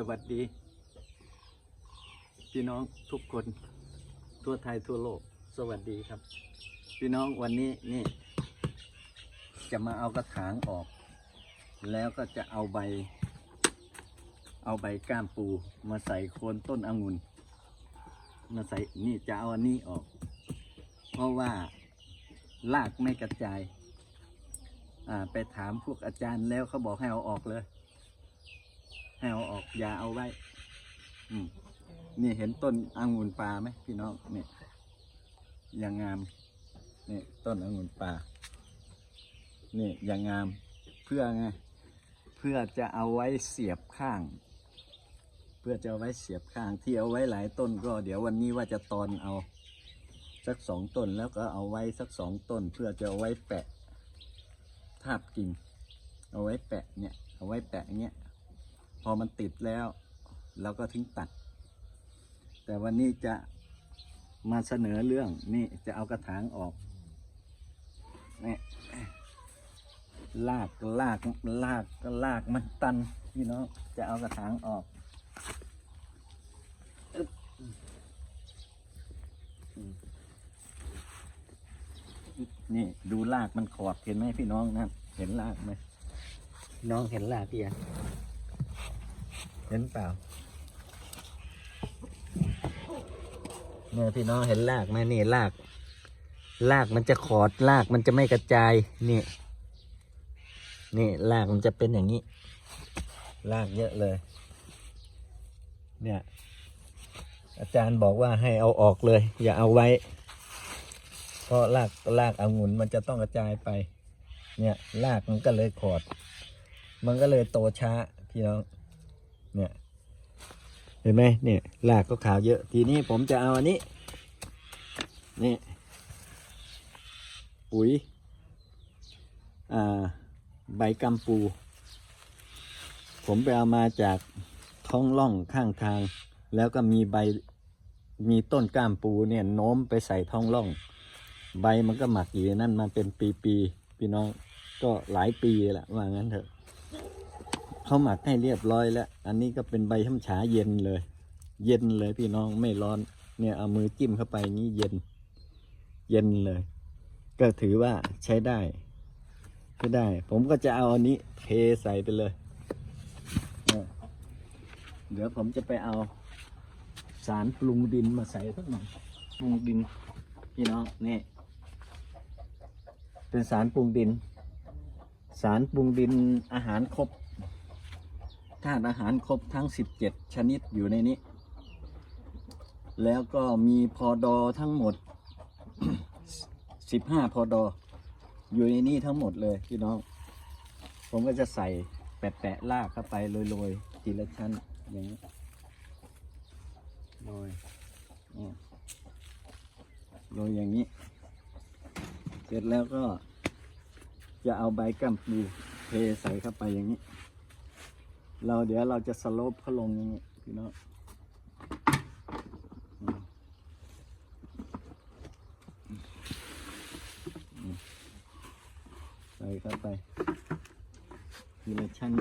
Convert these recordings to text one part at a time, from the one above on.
สวัสดี พี่น้องทุกคนทั่วไทยทั่วโลก สวัสดีครับ พี่น้องวันนี้นี่ จะมาเอากระถางออก แล้วก็จะเอาใบ เอาใบก้ามปูมาใส่โคนต้นองุ่นมาใส่นี่จะเอาอันนี้ออก เพราะว่ารากไม่กระจาย อ่าไปถามพวกอาจารย์แล้วเขาบอกให้เอาออกเลย ให้เอาออกอย่าเอาไว้ อืมนี่เห็นต้นองุ่นป่าไหมพี่น้องเนี่ยอย่างงามนี่ต้นองุ่นป่านี่อย่างงามเพื่อไงเพื่อจะเอาไว้เสียบข้าง เพื่อจะเอาไว้เสียบข้างที่เอาไว้หลายต้นก็ เดี๋ยววันนี้ว่าจะตอนเอา สักสองต้นแล้วก็เอาไว้สักสองต้น เพื่อจะเอาไว้แปะทาบกิ่งเอาไว้แปะเนี่ยเอาไว้แปะเงี้ย อมันติดแล้วเราก็ทิ้งตัด แต่วันนี้จะมาเสนอเรื่องนี่จะเอากระถางออกนี่ลากลากลากลากมันตันพี่น้องจะเอากระถางออกอนี่ดูลากมันขอดเห็นไหมพี่น้องนะเห็นลากไหมน้องเห็นลากพี่ยัง เห็นเปล่าเนี่ยพี่น้องเห็นรากไหมนี่รากรากมันจะขอดรากมันจะไม่กระจายนี่ นี่รากมันจะเป็นอย่างนี้รากเยอะเลย เนี่ย อาจารย์บอกว่าให้เอาออกเลย อย่าเอาไว้ เพราะรากรากองุ่นมันจะต้องกระจายไป เนี่ยรากมันก็เลยขอด มันก็เลยโตช้าพี่น้อง เนี่ย เห็นไหมเนี่ยรากก็ขาวเยอะ ทีนี้ผมจะเอาอันนี้ นี่ ปุ๋ย อ่า ใบกำปู ผมไปเอามาจากท้องร่องข้างทาง แล้วก็มีใบ มีต้นก้ามปูเนี่ยโน้มไปใส่ท้องร่อง ใบมันก็หมักอยู่ในนั่นมาเป็นปีๆพี่น้องก็หลายปีแหละว่างั้นเถอะ เขาหมักให้เรียบร้อยแล้ว อันนี้ก็เป็นใบช้ำฉาเย็นเลย เย็นเลยพี่น้องไม่ร้อน เนี่ยเอามือจิ้มเข้าไปนี้เย็น เย็นเลย ก็ถือว่าใช้ได้ใช้ได้ ผมก็จะเอาอันนี้เทใส่ไปเลยเนี่ยเดี๋ยวผมจะไปเอาสารปรุงดินมาใส่สักหน่อยปรุงดิน พี่น้องนี่เป็นสารปรุงดิน สารปรุงดินอาหารครบ ธาตุอาหารครบทั้ง 17 ชนิดอยู่ในนี้ แล้วก็มีพอดอทั้งหมด 15 พอดอ อยู่ในนี้ทั้งหมดเลยพี่น้อง ผมก็จะใส่แปะๆลากเข้าไปโรยๆทีละชั้นอย่างนี้โรยโรยอย่างนี้ เสร็จแล้วก็จะเอาใบกัมปูเทใส่เข้าไปอย่างนี้ เราเดี๋ยวเราจะสโลปเขาลงอย่างนี้พี่น้องอือืมใส่เข้าไปทีละชั้น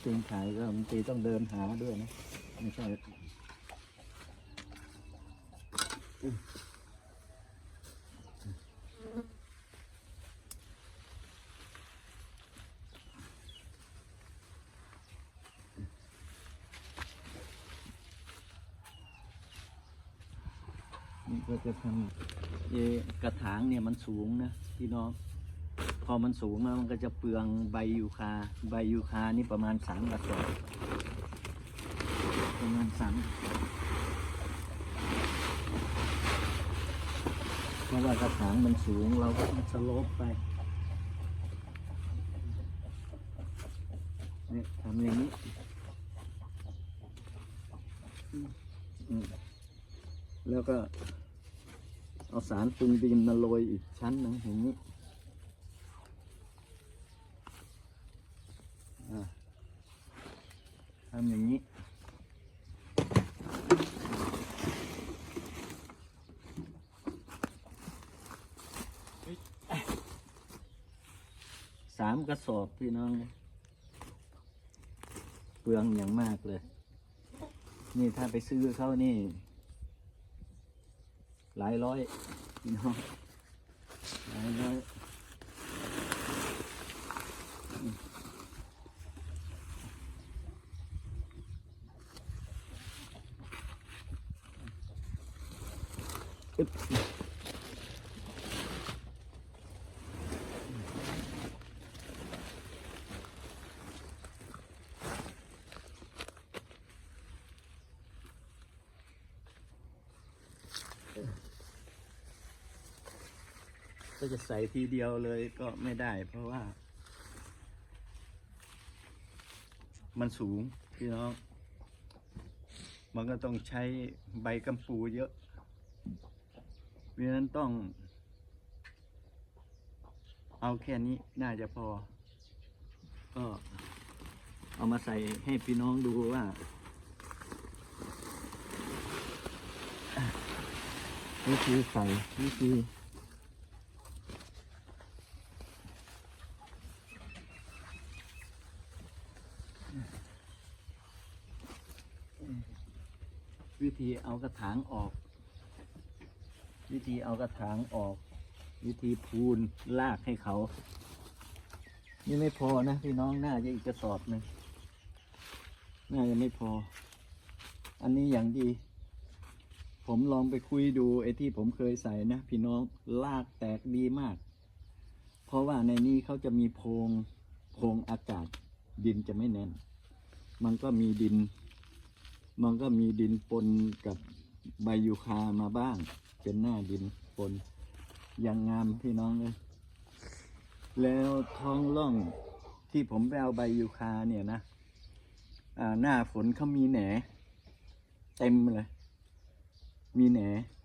เป็นขายก็บางทีต้องเดินหาด้วยนะ ไม่ใช่อุ๊ยนี่ก็จะทำเอกระถางเนี่ยมันสูงนะพี่น้อง อมันสูงแล้วมันก็จะเปลืองใบยูคา ใบยูคานี่ประมาณสามกระสอบประมาณสามเพราะว่ากระถางมันสูงเราก็ต้องสโลปไปเนี่ยทำอย่างนี้แล้วก็เอาสารปรุงดินมาโรยอีกชั้นหนึ่งอย่างนี้อ่าทำอย่างนี้ สามกระสอบพี่น้องเปลืองอย่างมากเลย นี่ถ้าไปซื้อเขานี่ หลายร้อยพี่น้องหลายร้อยอืมอึ๊บ ก็จะใส่ทีเดียวเลยก็ไม่ได้ เพราะว่า มันสูงพี่น้อง มันก็ต้องใช้ใบกำปูเยอะเพราะฉะนั้นต้อง เอาแค่นี้น่าจะพอ ก็เอามาใส่ให้พี่น้องดูว่าวิธีใส่วิธี วิธีเอากระถางออก วิธีเอากระถางออก วิธีพูนลากให้เขา นี่ไม่พอนะพี่น้องน่าจะอีกกระสอบหนึ่งน่าจะไม่พอ อันนี้อย่างดี ผมลองไปคุยดูไอ้ที่ผมเคยใส่นะพี่น้องลากแตกดีมาก เพราะว่าในนี้เขาจะมีโพรงโพรงอากาศดินจะไม่แน่น มันก็มีดิน มันก็มีดินปนกับใบยูคามาบ้าง เป็นหน้าดินปนอย่างงามพี่น้องเลย แล้วท้องร่องที่ผมไปเอาใบยูคาเนี่ยนะหน้าฝนเขามีแหนเต็มเลย มีแหน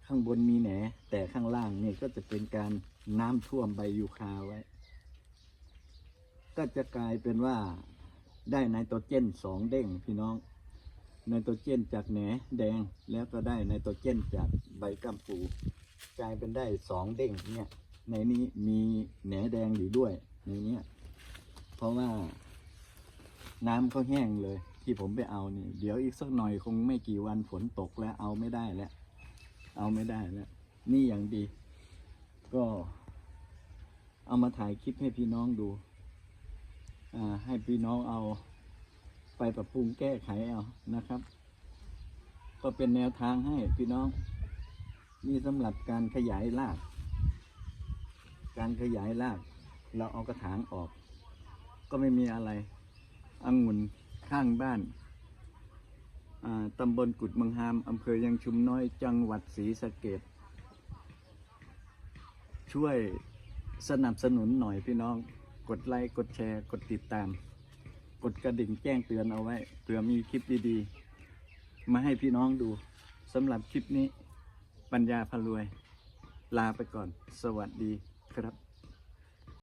ข้างบนมีแหน แต่ข้างล่างเนี่ยก็จะเป็นการน้ำท่วมใบยูคาไว้ ก็จะกลายเป็นว่าได้ไนโตรเจนสองเด้งพี่น้อง ไนโตรเจนจากแหนแดงแล้วก็ได้ไนโตรเจนจากใบกัมปูกลายเป็นได้สองเด้งเนี่ยในนี้มีแหนแดงอยู่ด้วยในเนี้ยเพราะว่าน้ำเขาแห้งเลย ที่ผมไปเอานี่เดี๋ยวอีกสักหน่อยคงไม่กี่วันฝนตกแล้วเอาไม่ได้แล้ว เอาไม่ได้แล้ว นี่อย่างดี ก็เอามาถ่ายคลิปให้พี่น้องดู อ่า ให้พี่น้องเอา ไปปรับปรุงแก้ไขเอานะครับ ก็เป็นแนวทางให้พี่น้อง นี่สำหรับการขยายราก การขยายราก เราเอากระถางออก ก็ไม่มีอะไรองุ่นข้างบ้านอ่าตำบลกุดมืองฮามอำเภอยังชุมน้อยจังหวัดศรีสะเกดช่วยสนับสนุนหน่อยพี่น้อง กดไลค์ กดแชร์ กดติดตาม กดกระดิ่งแจ้งเตือนเอาไว้เผื่อมีคลิปดีๆ มาให้พี่น้องดูสำหรับคลิปนี้ปัญญาพารวย ลาไปก่อน สวัสดีครับ